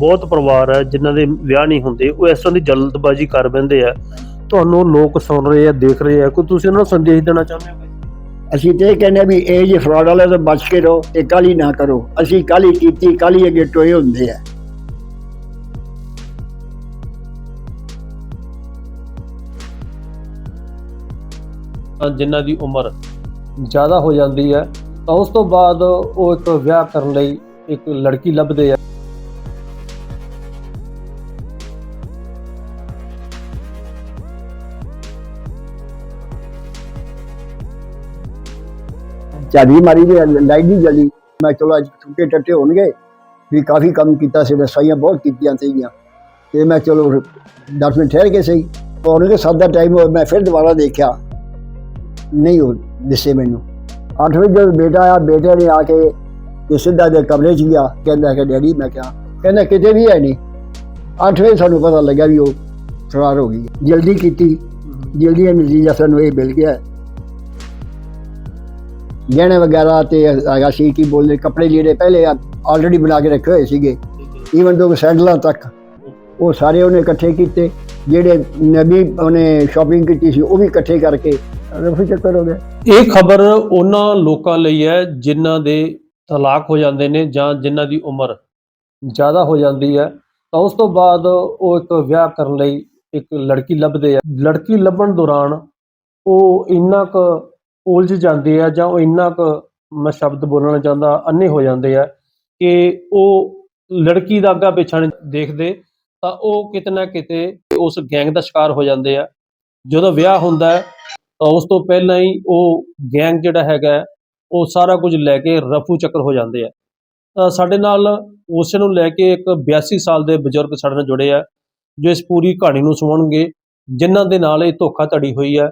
ਬਹੁਤ ਪਰਿਵਾਰ ਹੈ ਜਿਨ੍ਹਾਂ ਦੇ ਵਿਆਹ ਨਹੀਂ ਹੁੰਦੇ ਉਹ ਇਸ ਤਰ੍ਹਾਂ ਦੀ ਜਲਦਬਾਜ਼ੀ ਕਰ ਬੈਂਦੇ ਆ। ਤੁਹਾਨੂੰ ਲੋਕ ਸੁਣ ਰਹੇ ਆ ਦੇਖ ਰਹੇ ਆ। ਕੋਈ ਤੁਸੀਂ ਉਹਨਾਂ ਨੂੰ ਸੰਦੇਸ਼ ਦੇਣਾ ਚਾਹੁੰਦੇ ਹੋ? ਅਸੀਂ ਤੇ ਇਹ ਕਹਿੰਦੇ ਹਾਂ ਵੀ ਇਹ ਜੇ ਫਰਾਡ ਵਾਲੇ ਤੋਂ ਬਚ ਕੇ ਰਹੋ ਤੇ ਕਾਲੀ ਨਾ ਕਰੋ। ਅਸੀਂ ਕਾਲੀ ਕੀਤੀ ਕਾਲੀ ਅੱਗੇ ਟੋਏ ਹੁੰਦੇ ਆ। ਜਿਨ੍ਹਾਂ ਦੀ ਉਮਰ ਜ਼ਿਆਦਾ ਹੋ ਜਾਂਦੀ ਹੈ ਤਾਂ ਉਸ ਤੋਂ ਬਾਅਦ ਉਹ ਇੱਕ ਵਿਆਹ ਕਰਨ ਲਈ ਇੱਕ ਲੜਕੀ ਲੱਭਦੇ ਆ। ਝਾੜੀ ਮਾਰੀ ਵੀ ਲਾਈਟ ਨਹੀਂ ਜਲੀ। ਮੈਂ ਚਲੋ ਅੱਜ ਛੁੱਟੇ ਟੱਟੇ ਹੋਣਗੇ। ਵੀ ਕਾਫੀ ਕੰਮ ਕੀਤਾ ਸੀ, ਰਸਾਈਆਂ ਬਹੁਤ ਕੀਤੀਆਂ ਸੀਗੀਆਂ। ਤੇ ਮੈਂ ਚਲੋ 10 ਮਿੰਟ ਠਹਿਰ ਕੇ ਸਹੀ। ਪੌਣੇ ਸੱਤ ਦਾ ਟਾਈਮ ਹੋਇਆ, ਮੈਂ ਫਿਰ ਦੁਬਾਰਾ ਦੇਖਿਆ। ਨਹੀਂ ਉਹ ਦਿਸੇ ਮੈਨੂੰ। 8 ਵਜੇ ਜਦ ਬੇਟਾ ਆਇਆ, ਬੇਟੇ ਨੇ ਆ ਕੇ ਤੇ ਸਿੱਧਾ ਦੇ ਕਮਰੇ 'ਚ ਗਿਆ। ਕਹਿੰਦਾ ਕਿ ਡੈਡੀ, ਮੈਂ ਕਿਹਾ, ਕਹਿੰਦਾ ਕਿਤੇ ਵੀ ਹੈ ਨਹੀਂ। 8 ਵਜੇ ਸਾਨੂੰ ਪਤਾ ਲੱਗਿਆ ਵੀ ਉਹ ਫਰਾਰ ਹੋ ਗਈ। ਜਲਦੀ ਕੀਤੀ। ਜਲਦੀ ਨਤੀਜਾ ਸਾਨੂੰ ਇਹ ਮਿਲ ਗਿਆ। ਗਹਿਣੇ ਵਗੈਰਾ ਤੇ ਹੈਗਾ ਸੀ ਕੀ ਬੋਲਦੇ ਕੱਪੜੇ ਜਿਹੜੇ ਪਹਿਲੇ ਆਲਰੇਡੀ ਬਣਾ ਕੇ ਰੱਖੇ ਹੋਏ ਸੀਗੇ। ਈਵਨ ਦੋ ਸੈਂਡਲਾਂ ਤੱਕ, ਉਹ ਸਾਰੇ ਉਹਨੇ ਇਕੱਠੇ ਕੀਤੇ। ਜਿਹੜੇ ਨਵੀਂ ਉਹਨੇ ਸ਼ਾਪਿੰਗ ਕੀਤੀ ਸੀ, ਉਹ ਵੀ ਇਕੱਠੇ ਕਰਕੇ। ਰਫੂ ਚੱਕਰ ਹੋ ਗਿਆ। ਇਹ ਖਬਰ ਉਹਨਾਂ ਲੋਕਾਂ ਲਈ ਹੈ ਜਿਨ੍ਹਾਂ ਦੇ ਤਲਾਕ ਹੋ ਜਾਂਦੇ ਨੇ ਜਾਂ ਜਿਨ੍ਹਾਂ ਦੀ ਉਮਰ ਜ਼ਿਆਦਾ ਹੋ ਜਾਂਦੀ ਹੈ। ਤਾਂ ਉਸ ਤੋਂ ਬਾਅਦ ਉਹ ਇੱਕ ਵਿਆਹ ਕਰਨ ਲਈ ਇੱਕ ਲੜਕੀ ਲੱਭਦੇ ਆ। ਲੜਕੀ ਲੱਭਣ ਦੌਰਾਨ ਉਹ ਇੰਨਾ ਕੁ ਉਲਝ ਜਾਂਦੇ ਆ ਜਾਂ ਉਹ ਇੰਨਾ ਕੁ ਮੈਂ ਸ਼ਬਦ ਬੋਲਣਾ ਚਾਹੁੰਦਾ ਅੰਨੇ ਹੋ ਜਾਂਦੇ ਆ ਕਿ ਉਹ ਲੜਕੀ ਦਾ ਅੱਗਾ ਪਿੱਛਾ ਨਹੀਂ ਦੇਖਦੇ, ਤਾਂ ਉਹ ਕਿਤੇ ਨਾ ਕਿਤੇ ਉਸ ਗੈਂਗ ਦਾ ਸ਼ਿਕਾਰ ਹੋ ਜਾਂਦੇ ਆ। ਜਦੋਂ ਵਿਆਹ ਹੁੰਦਾ ਤਾਂ ਉਸ ਤੋਂ ਪਹਿਲਾਂ ਹੀ ਉਹ ਗੈਂਗ ਜਿਹੜਾ ਹੈਗਾ, ਉਹ ਸਾਰਾ ਕੁਝ ਲੈ ਕੇ ਰਫੂ ਚੱਕਰ ਹੋ ਜਾਂਦੇ ਆ। ਤਾਂ ਸਾਡੇ ਨਾਲ ਉਸ ਨੂੰ ਲੈ ਕੇ ਇੱਕ 82 ਸਾਲ ਦੇ ਬਜ਼ੁਰਗ ਸਾਡੇ ਨਾਲ ਜੁੜੇ ਆ, ਜੋ ਇਸ ਪੂਰੀ ਕਹਾਣੀ ਨੂੰ ਸੁਣਨਗੇ, ਜਿਨ੍ਹਾਂ ਦੇ ਨਾਲ ਇਹ ਧੋਖਾ ਧੜੀ ਹੋਈ ਹੈ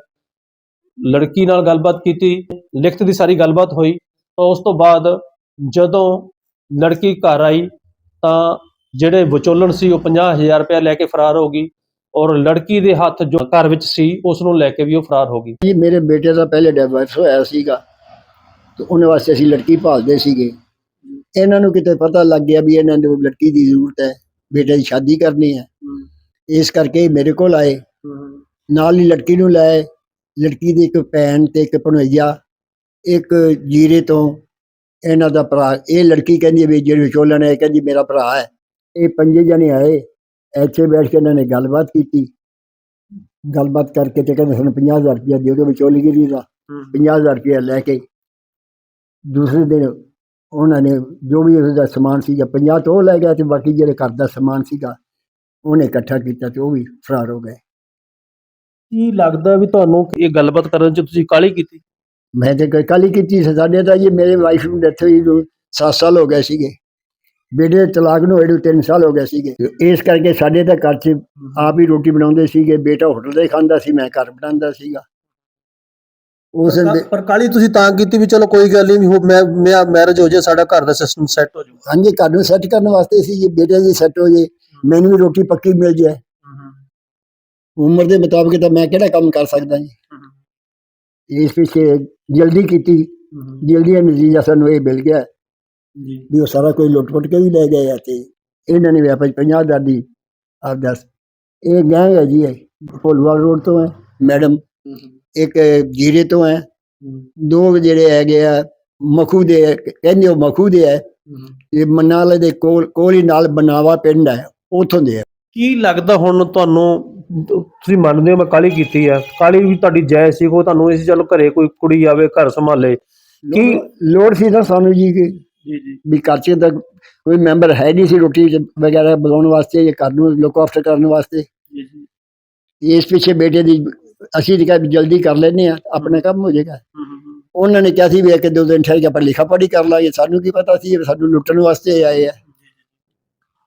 ਲੜਕੀ ਨਾਲ ਗੱਲਬਾਤ ਕੀਤੀ ਲਿਖਤ ਦੀ ਸਾਰੀ ਗੱਲਬਾਤ ਹੋਈ ਤਾਂ ਉਸ ਤੋਂ ਬਾਅਦ ਜਦੋਂ ਲੜਕੀ ਘਰ ਆਈ ਤਾਂ ਜਿਹੜੇ ਵਿਚੋਲਣ ਸੀ ਉਹ 50000 ਰੁਪਏ ਲੈ ਕੇ ਫਰਾਰ ਹੋ ਗਈ ਔਰ ਲੜਕੀ ਦੇ ਹੱਥ ਜੋ ਘਰ ਵਿੱਚ ਸੀ ਉਸ ਨੂੰ ਲੈ ਕੇ ਵੀ ਉਹ ਫਰਾਰ ਹੋ ਗਈ। ਜੀ ਮੇਰੇ ਬੇਟੇ ਦਾ ਪਹਿਲੇ ਡਿਵੋਰਸ ਹੋਇਆ ਸੀਗਾ ਤੇ ਉਹਨਾਂ ਵਾਸਤੇ ਅਸੀਂ ਲੜਕੀ ਭਾਲਦੇ ਸੀਗੇ। ਇਹਨਾਂ ਨੂੰ ਕਿਤੇ ਪਤਾ ਲੱਗ ਗਿਆ ਵੀ ਇਹਨਾਂ ਨੂੰ ਲੜਕੀ ਦੀ ਜ਼ਰੂਰਤ ਹੈ ਬੇਟੇ ਦੀ ਸ਼ਾਦੀ ਕਰਨੀ ਹੈ। ਇਸ ਕਰਕੇ ਮੇਰੇ ਕੋਲ ਆਏ। ਨਾਲ ਹੀ ਲੜਕੀ ਨੂੰ ਲੈ ਆਏ। ਲੜਕੀ ਦੀ ਇੱਕ ਭੈਣ ਤੇ ਇੱਕ ਭਣੋਈਆ ਇੱਕ ਜੀਰੇ ਤੋਂ ਇਹਨਾਂ ਦਾ ਭਰਾ। ਇਹ ਲੜਕੀ ਕਹਿੰਦੀ ਵੀ ਜਿਹੜੇ ਵਿਚੋਲਣ ਹੈ ਕਹਿੰਦੀ ਮੇਰਾ ਭਰਾ ਹੈ। ਇਹ ਪੰਜੇ ਜਣੇ ਆਏ ਇੱਥੇ ਬੈਠ ਕੇ ਇਹਨਾਂ ਨੇ ਗੱਲਬਾਤ ਕੀਤੀ। ਗੱਲਬਾਤ ਕਰਕੇ ਤੇ ਕਹਿੰਦੇ ਸਾਨੂੰ 50000 ਰੁਪਇਆ ਦਿਓ ਤੇ ਵਿਚੋਲਗਿਰੀ ਦਾ। 50000 ਰੁਪਇਆ ਲੈ ਕੇ ਦੂਸਰੇ ਦਿਨ ਉਹਨਾਂ ਨੇ ਜੋ ਵੀ ਉਹਦਾ ਸਮਾਨ ਸੀਗਾ 50 ਤੋਂ ਲੈ ਗਿਆ ਤੇ ਬਾਕੀ ਜਿਹੜੇ ਘਰ ਦਾ ਸਮਾਨ ਸੀਗਾ ਉਹਨੇ ਇਕੱਠਾ ਕੀਤਾ ਤੇ ਉਹ ਵੀ ਫਰਾਰ ਹੋ ਗਏ। ਕੀ ਲੱਗਦਾ ਵੀ ਤੁਹਾਨੂੰ ਇਹ ਗੱਲਬਾਤ ਕਰਨ ਚ ਤੁਸੀਂ ਕਾਲੀ ਕੀਤੀ? ਮੈਂ ਤੇ ਕੋਈ ਕੱਲ੍ਹ ਹੀ ਕੀਤੀ ਸੀ ਸਾਡੇ ਤਾਂ ਜੀ ਮੇਰੇ ਵਾਈਫ ਨੂੰ ਡੈਥ ਹੋਈ ਨੂੰ 7 ਸਾਲ ਹੋ ਗਏ ਸੀਗੇ। ਬੇਟੇ ਤਲਾਕ ਨੂੰ ਹੋਏ ਨੂੰ 3 ਸਾਲ ਹੋ ਗਏ ਸੀਗੇ। ਤੇ ਇਸ ਕਰਕੇ ਸਾਡੇ ਤਾਂ ਘਰ 'ਚ ਆਪ ਹੀ ਰੋਟੀ ਬਣਾਉਂਦੇ ਸੀਗੇ ਬੇਟਾ ਹੋਟਲ ਦਾ ਹੀ ਖਾਂਦਾ ਸੀ ਮੈਂ ਘਰ ਬਣਾਉਂਦਾ ਸੀਗਾ। ਉਸ ਪਰ ਕਾਲੀ ਤੁਸੀਂ ਤਾਂ ਕੀਤੀ ਵੀ ਚਲੋ ਕੋਈ ਗੱਲ ਨਹੀਂ ਹੋ ਮੈਂ ਮੈਂ ਮੈਰਿਜ ਹੋ ਜਾਏ ਸਾਡਾ ਘਰ ਦਾ ਸਿਸਟਮ ਸੈੱਟ ਹੋ ਜਾਊਗਾ ਹਾਂਜੀ ਘਰ ਨੂੰ ਸੈੱਟ ਕਰਨ ਵਾਸਤੇ ਸੀ ਜੀ ਬੇਟੇ ਦੀ ਸੈੱਟ ਹੋ ਜੇ ਮੈਨੂੰ ਵੀ ਰੋਟੀ ਪੱਕੀ ਮਿਲ ਜਾਏ। ਉਮਰ ਦੇ ਮੁਤਾਬਕ ਤਾਂ ਮੈਂ ਕਿਹੜਾ ਕੰਮ ਕਰ ਸਕਦਾ ਜੀ? ਇਸ ਪਿੱਛੇ ਜਲਦੀ ਕੀਤੀ ਜਲਦੀ ਇਹ ਨਤੀਜਾ ਸਾਨੂੰ ਇਹ ਮਿਲ ਗਿਆ ਜੀ। ਵੀ ਉਹ ਸਾਰਾ ਕੋਈ ਲੁੱਟ-ਪੁੱਟ ਕੇ ਵੀ ਲੈ ਗਏ ਆ ਤੇ ਇਹਨਾਂ ਨੇ ਵੀ ਆਪਾਂ 50 ਹਜ਼ਾਰ ਦੀ ਆਪ ਦੱਸ। ਇਹ ਗੈਂਗ ਹੈ ਜੀ ਇਹ ਭੋਲਵਾਲ ਰੋਡ ਤੋਂ ਹੈ ਮੈਡਮ। ਇੱਕ ਜੀਰੇ ਤੋਂ ਹੈ। ਦੋ ਜਿਹੜੇ ਹੈਗੇ ਆ ਮਖੂ ਦੇ ਕਹਿੰਦੇ ਉਹ ਮਖੂ ਦੇ ਹੈ। ਇਹ ਮਨਾਲੇ ਦੇ ਕੋਲ ਕੋਲ ਹੀ ਨਾਲ ਬਨਾਵਾ ਪਿੰਡ ਹੈ ਉਥੋਂ ਦੇ ਕੀ ਲੱਗਦਾ ਹੁਣ ਤੁਹਾਨੂੰ ਤੁਸੀਂ ਮੰਨਦੇ ਹੋ ਮੈਂ ਕਾਲੀ ਕੀਤੀ ਆ? ਕਾਲੀ ਵੀ ਤੁਹਾਡੀ ਜਾਇਜ਼ ਸੀ ਕੋ ਤੁਹਾਨੂੰ ਇਸ ਚਲੋ ਘਰੇ ਕੋਈ ਕੁੜੀ ਆਵੇ ਘਰ ਸੰਭਾਲੇ। ਕੀ ਲੋੜ- ਸੀ ਨਾ ਸਾਨੂੰ ਜੀ ਕਿ ਜੀ ਜੀ। ਵੀ ਘਰ 'ਚ ਤਾਂ ਕੋਈ ਮੈਂਬਰ ਹੈ ਨਹੀਂ ਸੀ ਰੋਟੀ ਵਗੈਰਾ ਬਣਾਉਣ ਵਾਸਤੇ ਜਾਂ ਘਰ ਨੂੰ ਲੁੱਕ ਆਫਟਰ ਕਰਨ ਵਾਸਤੇ। ਜੀ ਜੀ। ਇਸ ਪਿੱਛੇ ਬੇਟੇ ਦੀ ਅਸੀਂ ਤਾਂ ਕਿਹਾ ਜਲਦੀ ਕਰ ਲੈਨੇ ਆ ਆਪਣਾ ਕੰਮ ਹੋ ਜਾਏਗਾ। ਉਹਨਾਂ ਨੇ ਕਿਹਾ ਸੀ ਵੀ ਇੱਕ ਦੋ ਦਿਨ ਠਹਿਰ ਕੇ ਆਪਾਂ ਲਿਖਾ ਪੜ੍ਹੀ ਕਰ ਲਾਂਗੇ। ਸਾਨੂੰ ਕੀ ਪਤਾ ਸੀ ਸਾਨੂੰ ਲੁੱਟਣ ਵਾਸਤੇ ਆਏ ਆ।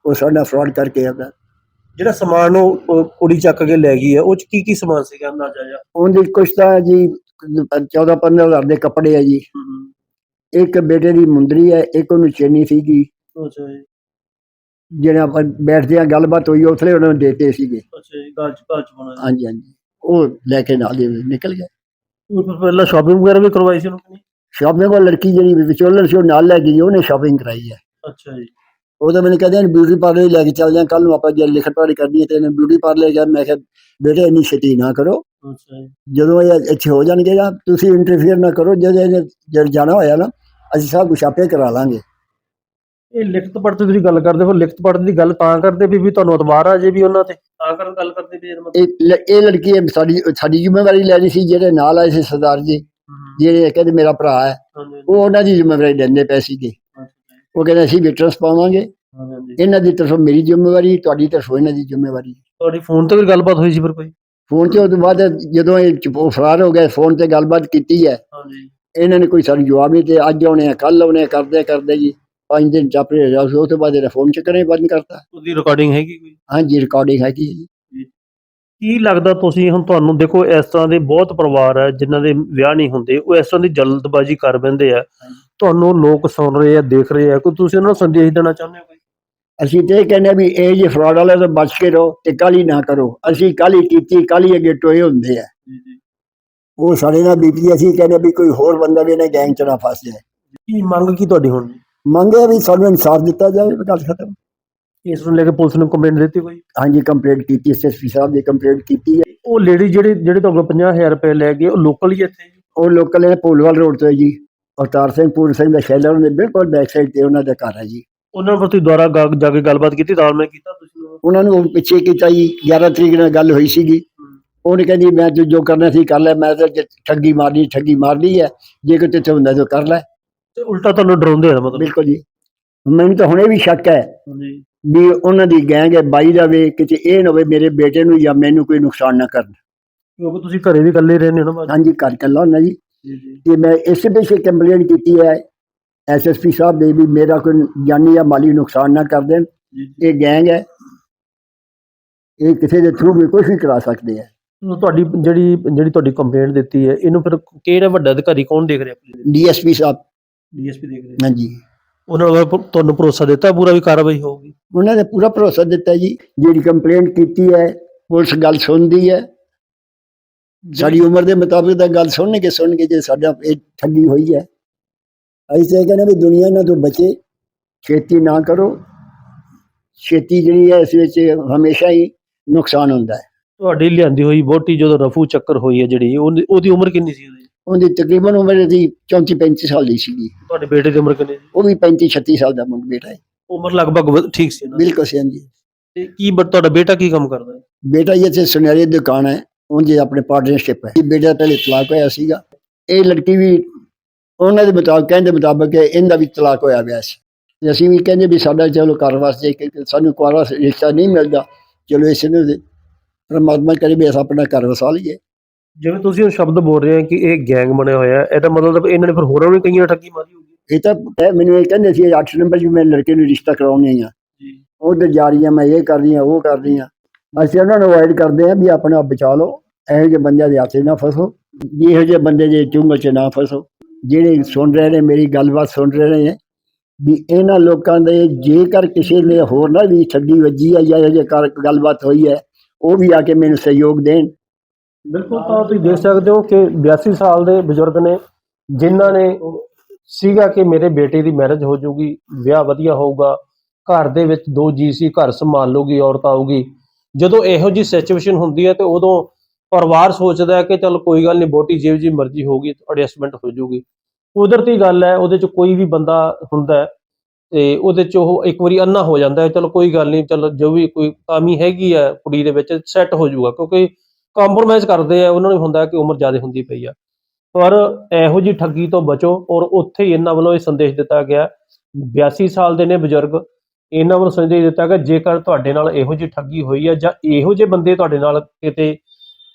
ਉਹ ਸਾਡਾ ਫਰਾਡ ਕਰਕੇ ਆਉਂਦਾ ਜਿਹੜਾ ਸਮਾਨ ਉਹ ਉਹ ਕੁੜੀ ਚੱਕ ਕੇ ਲੈ ਗਈ ਹੈ ਉਹ ਚ ਕੀ ਕੀ ਸਮਾਨ ਸੀਗਾ ਅੰਦਾਜ਼ਾ ਜਿਹਾ? ਉਹਦੀ ਕੁਛ ਤਾਂ ਜੀ 14 15 ਹਜ਼ਾਰ ਦੇ ਕੱਪੜੇ ਆ ਜੀ। ਇੱਕ ਬੇਟੇ ਦੀ ਮੁੰਦਰੀ ਹੈ ਇੱਕ ਉਹਨੂੰ ਚੇਨੀ ਸੀਗੀ। ਅੱਛਾ ਜੀ। ਜਿਹੜਾ ਆਪਾਂ ਬੈਠਦੇ ਆ ਗੱਲਬਾਤ ਹੋਈ ਉਥਲੇ ਉਹਨਾਂ ਨੂੰ ਦੇਤੇ ਸੀਗੇ। ਅੱਛਾ ਜੀ ਗਾਜ ਗਾਜ ਬਣਾ ਹਾਂਜੀ ਹਾਂਜੀ। ਉਹ ਲੈ ਕੇ ਨਾਲ ਹੀ ਨਿਕਲ ਗਏ ਉਹ ਤੋਂ ਪਹਿਲਾਂ ਸ਼ਾਪਿੰਗ ਵਗੈਰਾ ਵੀ ਕਰਵਾਈ ਸੀ ਉਹਨੂੰ ਕਿ ਨਹੀਂ ਸ਼ਾਪਿੰਗ ਕੋਲ ਲੜਕੀ ਜਿਹੜੀ ਵਿਚੋਲਣ ਸੀ ਉਹ ਨਾਲ ਲੈ ਗਈ ਉਹਨੇ ਸ਼ਾਪਿੰਗ ਕਰਾਈ ਹੈ। ਅੱਛਾ ਜੀ। ਉਹ ਤਾਂ ਮੈਨੂੰ ਕਹਿੰਦੇ ਨੇ ਬਿਊਟੀ ਪਾਰਲਰ ਲੈ ਕੇ ਚੱਲ ਜਾਂ ਕੱਲ ਨੂੰ ਆਪਾਂ ਜੇ ਲਿਖਤ ਪੜ੍ਹ ਕਰਨੀ ਹੈ ਤੇ ਇਹਨੇ ਬਿਊਟੀ ਪਾਰਲਰ ਗਿਆ ਮੈਂ ਕਿਹਾ ਬੇਟੇ ਇੰਨੀ ਛੇਤੀ ਨਾ ਕਰੋ। ਅੱਛਾ ਜੀ। ਜਦੋਂ ਇਹ ਇੱਥੇ ਹੋ ਜਾਣਗੇ ਨਾ ਤੁਸੀਂ ਇੰਟਰਫੇਅਰ ਨਾ ਕਰੋ ਜਦੋਂ ਇਹਨੇ ਜਦ ਜਾਣਾ ਹੋਇਆ ਨਾ ਅਸੀਂ ਸਭ ਕੁਛ ਆਪੇ ਕਰਾ ਲਾਂਗੇ। ਇਹ ਲਿਖਤ ਪੜ੍ਹਤ ਦੀ ਗੱਲ ਕਰਦੇ ਹੋ ਲਿਖਤ ਪੜ੍ਹਤ ਦੀ ਗੱਲ ਤਾਂ ਕਰਦੇ ਵੀ ਵੀ ਤੁਹਾਨੂੰ ਅਤਬਾਰ ਆ ਜੇ ਵੀ ਉਹਨਾਂ ਤੇ। ਤਾਂ ਕਰਨ ਗੱਲ ਕਰਦੇ ਵੀ ਇਹ ਇਹ ਲੜਕੀ ਸਾਡੀ ਸਾਡੀ ਜ਼ਿੰਮੇਵਾਰੀ ਲੈ ਰਹੀ ਸੀ ਜਿਹੜੇ ਨਾਲ ਆਏ ਸੀ ਸਰਦਾਰ ਜੀ ਜਿਹੜੇ ਕਹਿੰਦੇ ਮੇਰਾ ਭਰਾ ਹੈ ਉਹ ਉਹਨਾਂ ਦੀ ਜ਼ਿੰਮੇਵਾਰੀ ਲੈਂਦੇ ਪਏ ਸੀਗੇ। ਉਹ ਕਹਿੰਦੇ ਅਸੀਂ ਵਿਟਰਸ ਪਾਵਾਂਗੇ। ਹਾਂਜੀ। ਇਹਨਾਂ ਦੀ ਤਰਫੋਂ ਮੇਰੀ ਜ਼ਿੰਮੇਵਾਰੀ ਤੁਹਾਡੀ ਤਰਫੋਂ ਇਹਨਾਂ ਦੀ ਜ਼ਿੰਮੇਵਾਰੀ। ਤੁਹਾਡੀ ਫੋਨ ਤੇ ਵੀ ਗੱਲਬਾਤ ਹੋਈ ਸੀ ਫਿਰ ਕੋਈ? ਫੋਨ ਤੇ ਉਹ ਤੋਂ ਬਾਅਦ ਜਦੋਂ ਇਹ ਚੁੱਪ- ਉਹ ਫਰਾਰ ਹੋ ਗਏ ਫੋਨ ਤੇ ਗੱਲਬਾਤ ਕੀਤੀ ਹੈ। ਹਾਂਜੀ। ਇਹਨਾਂ ਨੇ ਕੋਈ ਸਾਨੂੰ ਜਵਾਬ ਨਹੀਂ ਤੇ ਅੱਜ ਆਉਣੇ ਆ ਕੱਲ ਆਉਣੇ ਆ ਕਰਦੇ ਕਰਦੇ ਜੀ। ਪੰਜ ਦਿਨ ਚਾਪਰੇ ਰਿਹਾ ਉਸ ਤੋਂ ਬਾਅਦ ਇਹਦਾ ਫੋਨ ਚੱਕਣਾ ਹੀ ਬੰਦ ਕਰਤਾ। ਉਹਦੀ ਰਿਕਾਰਡਿੰਗ ਹੈਗੀ ਕੋਈ? ਹਾਂਜੀ ਰਿਕਾਰਡਿੰਗ ਹੈਗੀ ਹੈ ਜੀ। ਕੀ ਲੱਗਦਾ ਤੁਸੀਂ ਹੁਣ ਤੁਹਾਨੂੰ ਦੇਖੋ ਇਸ ਤਰ੍ਹਾਂ ਦੇ ਬਹੁਤ ਪਰਿਵਾਰ ਹੈ ਜਿਨ੍ਹਾਂ ਦੇ ਵਿਆਹ ਨਹੀਂ ਹੁੰਦੇ ਉਹ ਇਸ ਤਰ੍ਹਾਂ ਦੀ ਜਲਦਬਾਜ਼ੀ ਕਰ ਬੰਦੇ ਆ। ਤੁਹਾਨੂੰ ਲੋਕ ਸੁਣ ਰਹੇ ਆ ਦੇਖ ਰਹੇ ਆ। ਕੋਈ ਤੁਸੀਂ ਉਹਨਾਂ ਨੂੰ ਸੰਦੇਸ਼ ਦੇਣਾ ਚਾਹੁੰਦੇ ਹੋ ਕੋਈ? ਅਸੀਂ ਤੇ ਇਹ ਕਹਿੰਦੇ ਹਾਂ ਵੀ ਇਹ ਜੇ ਫਰਾਡ ਵਾਲੇ ਤੋਂ ਬਚ ਕੇ ਰਹੋ ਤੇ ਕਾਲੀ ਨਾ ਕਰੋ। ਅਸੀਂ ਕਾਲੀ ਕੀਤੀ ਕਾਲੀ ਅੱਗੇ ਟੋਏ ਹੁੰਦੇ ਆ। ਉਹ ਸਾਡੇ ਨਾਲ ਬੀਤੀ ਅਸੀਂ ਕਹਿੰਦੇ ਵੀ ਕੋਈ ਹੋਰ ਬੰਦਾ ਵੀ ਇਹਨੇ ਗੈਂਗ ਚ ਨਾ ਫਸ ਜਾਏ। ਕੀ ਮੰਗ ਕੀ ਤੁਹਾਡੀ ਹੁਣ? ਮੰਗੇ ਵੀ ਸਾਨੂੰ ਇਨਸਾਫ ਦਿੱਤਾ ਜਾਵੇ ਗੱਲ ਖਤਮ। ਇਸ ਨੂੰ ਲੈ ਕੇ ਪੁਲਿਸ ਨੂੰ ਕੰਪਲੇਂਟ ਦਿੱਤੀ ਕੋਈ? ਹਾਂਜੀ ਕੰਪਲੇਂਟ ਕੀਤੀ ਐਸਐਸਪੀ ਸਾਹਿਬ ਨੇ ਕੰਪਲੇਂਟ ਕੀਤੀ ਹੈ। ਉਹ ਲੇਡੀ ਜਿਹੜੀ ਜਿਹੜੇ ਤੁਹਾਡੇ ਕੋਲ 50000 ਰੁਪਏ ਲੈ ਗਏ ਉਹ ਲੋਕਲ ਹੀ ਇੱਥੇ? ਉਹ ਲੋਕਲ ਹੈ ਪੋਲਵਾਲ ਰੋਡ ਤੋਂ ਹੈ ਜੀ। ਅਵਤਾਰ ਸਿੰਘ ਪੂਰ ਸਿੰਘ ਦਾ ਸ਼ੈਲਰ ਦੇ ਬਿਲਕੁਲ ਬੈਕ ਸਾਈਡ ਤੇ ਉਹਨਾਂ ਦਾ ਘਰ ਹੈ ਜੀ। ਉਹਨਾਂ ਤੁਸੀਂ ਦੁਆਰਾ ਗਾ- ਜਾ ਕੇ ਗੱਲਬਾਤ ਕੀਤੀ ਤਾਂ ਮੈਂ ਕੀਤਾ ਤੁਸੀਂ ਉਹਨੂੰ- ਉਹਨਾਂ ਨੂੰ ਪਿੱਛੇ ਕੀਤਾ ਜੀ 11 ਤਰੀਕ ਨਾਲ ਗੱਲ ਹੋਈ ਸੀਗੀ। ਉਹਨੇ ਕਹਿੰਦੀ ਮੈਂ ਜੋ ਜੋ ਕਰਨਾ ਸੀ ਕਰ ਲੈ ਮੈਂ ਤਾਂ ਜੇ ਠੱਗੀ ਮਾਰਨੀ ਠੱਗੀ ਮਾਰਨੀ ਹੈ ਜੇ ਕਿਤੇ ਤੇ ਹੁੰਦਾ ਤਾਂ ਕਰ ਲੈ। ਤੇ ਉਲਟਾ ਤੁਹਾਨੂੰ ਡਰਾਉਂਦੇ ਆ ਮਤਲਬ? ਬਿਲਕੁਲ ਜੀ। ਮੈਨੂੰ ਤਾਂ ਹੁਣੇ ਵੀ ਸ਼ੱਕ ਹੈ ਜੀ ਵੀ ਉਹਨਾਂ ਦੀ ਗੈਂਗ ਹੈ ਬਾਈ ਦਾ ਵੇ ਕਿਤੇ ਇਹ ਨਾ ਹੋਵੇ ਮੇਰੇ ਬੇਟੇ ਨੂੰ ਜਾਂ ਮੈਨੂੰ ਕੋਈ ਨੁਕਸਾਨ ਨਾ ਕਰਨ। ਕਿਉਂਕਿ ਤੁਸੀਂ ਘਰੇ ਵੀ ਇਕੱਲੇ ਰਹਿੰਦੇ ਹੋ ਨਾ ਹਾਂਜੀ ਕਰ ਕੱਲਾ ਹੁੰਦਾ ਜੀ। ਤੇ ਮੈਂ ਇਸੇ ਪਿੱਛੇ ਕੰਪਲੇਂਟ ਕੀਤੀ ਹੈ। ਐਸਐਸਪੀ ਸਾਹਿਬ ਦੇ ਵੀ ਮੇਰਾ ਕੋਈ ਜਾਨੀ ਜਾਂ ਮਾਲੀ ਨੁਕਸਾਨ ਨਾ ਕਰ ਦੇਣ। ਇਹ ਗੈਂਗ ਹੈ। ਇਹ ਕਿਸੇ ਦੇ ਥਰੂ ਵੀ ਕੁਝ ਵੀ ਕਰਾ ਸਕਦੇ ਆ ਤੁਹਾਡੀ ਜਿਹੜੀ ਜਿਹੜੀ ਤੁਹਾਡੀ ਕੰਪਲੇਂਟ ਦਿੱਤੀ ਹੈ ਇਹਨੂੰ ਫਿਰ ਕਿਹੜਾ ਵੱਡਾ ਅਧਿਕਾਰੀ ਕੌਣ ਦੇਖ ਰਿਹਾ? ਡੀਐਸਪੀ ਸਾਹਿਬ। ਡੀਐਸਪੀ ਦੇਖ ਰਿਹਾ। ਹਾਂਜੀ। ਉਹਨਾਂ ਨੇ ਤੁਹਾਨੂੰ ਭਰੋਸਾ ਦਿੱਤਾ ਪੂਰਾ ਵੀ ਕਾਰਵਾਈ ਹੋਊਗੀ? ਉਹਨਾਂ ਨੇ ਪੂਰਾ ਭਰੋਸਾ ਦਿੱਤਾ ਜੀ। ਜਿਹੜੀ ਕੰਪਲੇਂਟ ਕੀਤੀ ਹੈ ਪੁਲਿਸ ਗੱਲ ਸੁਣਦੀ ਹੈ। ਸਾਡੀ ਉਮਰ ਦੇ ਮੁਤਾਬਿਕ ਤਾਂ ਗੱਲ ਸੁਣਨਗੇ ਸੁਣਨਗੇ ਜੇ ਸਾਡਾ ਇਹ ਠੱਗੀ ਹੋਈ ਹੈ। ਅਸੀਂ ਤਾਂ ਇਹ ਕਹਿੰਦੇ ਵੀ ਦੁਨੀਆ ਇਹਨਾਂ ਤੋਂ ਬਚੇ ਛੇਤੀ ਨਾ ਕਰੋ। ਛੇਤੀ ਜਿਹੜੀ ਹੈ ਇਸ ਵਿੱਚ ਹਮੇਸ਼ਾ ਹੀ ਨੁਕਸਾਨ ਹੁੰਦਾ ਹੈ। ਤੁਹਾਡੀ ਲਿਆਂਦੀ ਹੋਈ ਵੋਟੀ ਜਦੋਂ ਰਫੂ ਚੱਕਰ ਹੋਈ ਹੈ ਜਿਹੜੀ ਉਹਦੀ ਉਹਦੀ ਉਮਰ ਕਿੰਨੀ ਸੀ ਉਹਦੀ? ਉਹਦੀ ਤਕਰੀਬਨ ਉਮਰ ਦੀ 34 35 ਸਾਲ ਦੀ ਸੀਗੀ। ਤੁਹਾਡੇ ਬੇਟੇ ਦੀ ਉਮਰ ਕਿੰਨੀ ਸੀ? ਉਹ ਵੀ 35 36 ਸਾਲ ਦਾ ਮੁੰਡਾ ਬੇਟਾ ਹੈ। ਉਮਰ ਲਗਭਗ ਠੀਕ ਸੀ ਨਾ? ਬਿਲਕੁਲ ਸਹੀ ਜੀ ਤੇ ਕੀ ਬ- ਤੁਹਾਡਾ ਬੇਟਾ ਕੀ ਕੰਮ ਕਰਦਾ ਹੈ? ਬੇਟਾ ਜੀ ਇੱਥੇ ਸੁਨਹਿਰੇ ਦੁਕਾਨ ਹੈ। ਉਹਦੇ ਆਪਣੇ ਪਾਰਟਨਰਸ਼ਿਪ ਹੈ। ਬੇਟਾ ਪਹਿਲੇ ਤਲਾਕ ਹੋਇਆ ਸੀਗਾ। ਇਹ ਲੜਕੀ ਵੀ ਉਹਨਾਂ ਦੇ ਮੁਤਾਬਕ ਕਹਿੰਦੇ ਮੁਤਾਬਕ ਇਹਦਾ ਵੀ ਤਲਾਕ ਹੋਇਆ ਪਿਆ ਸੀ। ਤੇ ਅਸੀਂ ਵੀ ਕਹਿੰਦੇ ਵੀ ਸਾਡਾ ਚਲੋ ਘਰ ਵਾਸਤੇ ਸਾਨੂੰ ਕੁਆਰਾ ਰਿਸ਼ਤਾ ਨਹੀਂ ਮਿਲਦਾ। ਚਲੋ ਇਸ ਨੂੰ ਪਰਮਾਤਮਾ ਕਰੇ ਵੀ ਅਸੀਂ ਆਪਣਾ ਘਰ ਵਸਾ ਲਈਏ। ਜਿਵੇਂ ਤੁਸੀਂ ਉਹ ਸ਼ਬਦ ਬੋਲ ਰਹੇ ਹੋ ਕਿ ਇਹ ਗੈਂਗ ਬਣਿਆ ਹੋਇਆ ਹੈ ਇਹਦਾ ਮਤਲਬ ਇਹਨਾਂ ਨੇ ਫਿਰ ਹੋਰਾਂ ਨੂੰ ਵੀ ਕਈਆਂ ਠੱਗੀ ਮਾਰੀ ਹੋਊਗੀ। ਇਹ ਤਾਂ ਇਹ ਮੈਨੂੰ ਇਹ ਕਹਿੰਦੇ ਸੀ 8 ਨੰਬਰ ਜੀ ਮੈਂ ਲੜਕੇ ਨੂੰ ਰਿਸ਼ਤਾ ਕਰਾਉਣੀ ਆ। ਜੀ। ਉਧਰ ਜਾ ਰਹੀ ਆ ਮੈਂ ਇਹ ਕਰ ਰਹੀ ਆ ਉਹ ਕਰ ਰਹੀ ਆ ਅਸੀਂ ਉਹਨਾਂ ਨੂੰ ਅਵਾਇਡ ਕਰਦੇ ਆ ਵੀ ਆਪਣੇ ਆਪ ਬਚਾ ਲਓ, ਇਹੋ ਜਿਹੇ ਬੰਦਿਆਂ ਦੇ ਹੱਥ 'ਚ ਨਾ ਫਸੋ, ਵੀ ਇਹੋ ਜਿਹੇ ਬੰਦੇ ਦੇ ਚੁੰਗਲ 'ਚ ਨਾ ਫਸੋ। ਜਿਹੜੇ ਸੁਣ ਰਹੇ ਨੇ, ਮੇਰੀ ਗੱਲਬਾਤ ਸੁਣ ਰਹੇ ਨੇ, ਵੀ ਇਹਨਾਂ ਲੋਕਾਂ ਦੇ ਜੇਕਰ ਕਿਸੇ ਨੇ ਹੋਰ ਨਾ ਵੀ ਛੱਡੀ ਵੱਜੀ ਹੈ ਜਾਂ ਇਹੋ ਜਿਹੇ ਕਰ, ਗੱਲਬਾਤ ਹੋਈ ਹੈ, ਉਹ ਵੀ ਆ ਕੇ ਮੈਨੂੰ ਸਹਿਯੋਗ ਦੇਣ। ਬਿਲਕੁਲ ਤਾਂ ਤੁਸੀਂ ਦੇਖ ਸਕਦੇ ਹੋ ਕਿ 82 ਸਾਲ ਦੇ ਬਜ਼ੁਰਗ ਨੇ, ਜਿਨ੍ਹਾਂ ਨੇ ਸੀਗਾ ਕਿ ਮੇਰੇ ਬੇਟੇ ਦੀ ਮੈਰਿਜ ਹੋ ਜਾਊਗੀ, ਵਿਆਹ ਵਧੀਆ ਹੋਊਗਾ, ਘਰ ਦੇ ਵਿੱਚ ਦੋ ਜੀ ਸੀ, ਘਰ ਸੰਭਾਲ ਲੂਗੀ ਔਰਤ ਆਊਗੀ ਜਦੋਂ ਇਹੋ ਜੀ ਸਿਚੁਏਸ਼ਨ ਹੁੰਦੀ ਹੈ ਤੇ ਉਦੋਂ ਪਰਿਵਾਰ ਸੋਚਦਾ ਹੈ ਕਿ ਚਲ ਕੋਈ ਗੱਲ ਨਹੀਂ ਬੋਟੀ ਜਿਹੋ ਜੀ ਮਰਜ਼ੀ ਹੋਊਗੀ ਐਡਜਸਟਮੈਂਟ ਹੋ ਜਾਊਗੀ। ਕੁਦਰਤੀ ਗੱਲ ਹੈ, ਉਹਦੇ ਚ ਕੋਈ ਵੀ ਬੰਦਾ ਹੁੰਦਾ ਤੇ ਉਹਦੇ ਚ ਉਹ ਇੱਕ ਵਾਰੀ ਅੰਨਾ ਹੋ ਜਾਂਦਾ ਹੈ, ਚਲੋ ਕੋਈ ਗੱਲ ਨਹੀਂ, ਚਲੋ ਜੋ ਵੀ ਕੋਈ ਕਮੀ ਹੈਗੀ ਹੈ ਕੁੜੀ ਦੇ ਵਿੱਚ ਸੈੱਟ ਹੋ ਜਾਊਗਾ, ਕਿਉਂਕਿ ਕੰਪਰੋਮਾਈਜ਼ ਕਰਦੇ ਆ, ਉਹਨਾਂ ਨੂੰ ਹੁੰਦਾ ਕਿ ਉਮਰ ਜ਼ਿਆਦਾ ਹੁੰਦੀ ਪਈ ਆ। ਪਰ ਇਹੋ ਜੀ ਠੱਗੀ ਤੋਂ ਬਚੋ ਔਰ ਉੱਥੇ ਹੀ ਇਹਨਾਂ ਵੱਲੋਂ ਇਹ ਸੰਦੇਸ਼ ਦਿੱਤਾ ਗਿਆ 82 ਸਾਲ ਦੇ ਨੇ ਬਜ਼ੁਰਗ ਇਹਨਾਂ ਵੱਲੋਂ ਸੰਦੇਸ਼ ਦਿੱਤਾ ਕਿ ਜੇਕਰ ਤੁਹਾਡੇ ਨਾਲ ਇਹੋ ਜਿਹੀ ਠੱਗੀ ਹੋਈ ਹੈ ਜਾਂ ਇਹੋ ਜਿਹੇ ਬੰਦੇ ਤੁਹਾਡੇ ਨਾਲ ਕਿਤੇ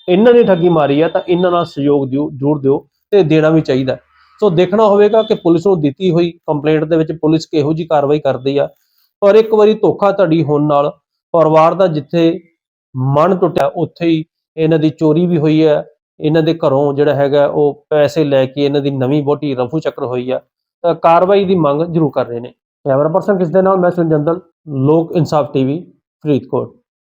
ਇਹਨਾਂ ਨੇ ਠੱਗੀ ਮਾਰੀ ਆ ਤਾਂ ਇਹਨਾਂ ਨਾਲ ਸਹਿਯੋਗ ਦਿਓ, ਜ਼ਰੂਰ ਦਿਓ ਤੇ ਦੇਣਾ ਵੀ ਚਾਹੀਦਾ। ਸੋ ਦੇਖਣਾ ਹੋਵੇਗਾ ਕਿ ਪੁਲਿਸ ਨੂੰ ਦਿੱਤੀ ਹੋਈ ਕੰਪਲੇਂਟ ਦੇ ਵਿੱਚ ਪੁਲਿਸ ਕਿਹੋ ਜੀ ਕਾਰਵਾਈ ਕਰਦੀ ਆ। ਪਰ ਇੱਕ ਵਾਰੀ ਧੋਖਾ ਧੜੀ ਹੋਣ ਨਾਲ ਪਰਿਵਾਰ ਦਾ ਜਿੱਥੇ ਮਨ ਟੁੱਟਿਆ, ਉੱਥੇ ਹੀ ਇਹਨਾਂ ਦੀ ਚੋਰੀ ਵੀ ਹੋਈ ਹੈ ਇਹਨਾਂ ਦੇ ਘਰੋਂ ਜਿਹੜਾ ਹੈਗਾ ਉਹ ਪੈਸੇ ਲੈ ਕੇ ਇਹਨਾਂ ਦੀ ਨਵੀਂ ਬੋਟੀ ਰਫੂ ਚੱਕਰ ਹੋਈ ਆ। ਤਾਂ ਕਾਰਵਾਈ ਦੀ ਮੰਗ ਜ਼ਰੂਰ ਕਰ ਰਹੇ ਨੇ। ਕੈਮਰਾ ਪਰਸਨ ਕਿਸ ਦੇ ਨਾਲ? ਮੈਂ ਸੁਨਜੰਦਲ ਲੋਕ ਇਨਸਾਫ ਟੀਵੀ ਫਰੀਦਕੋਟ।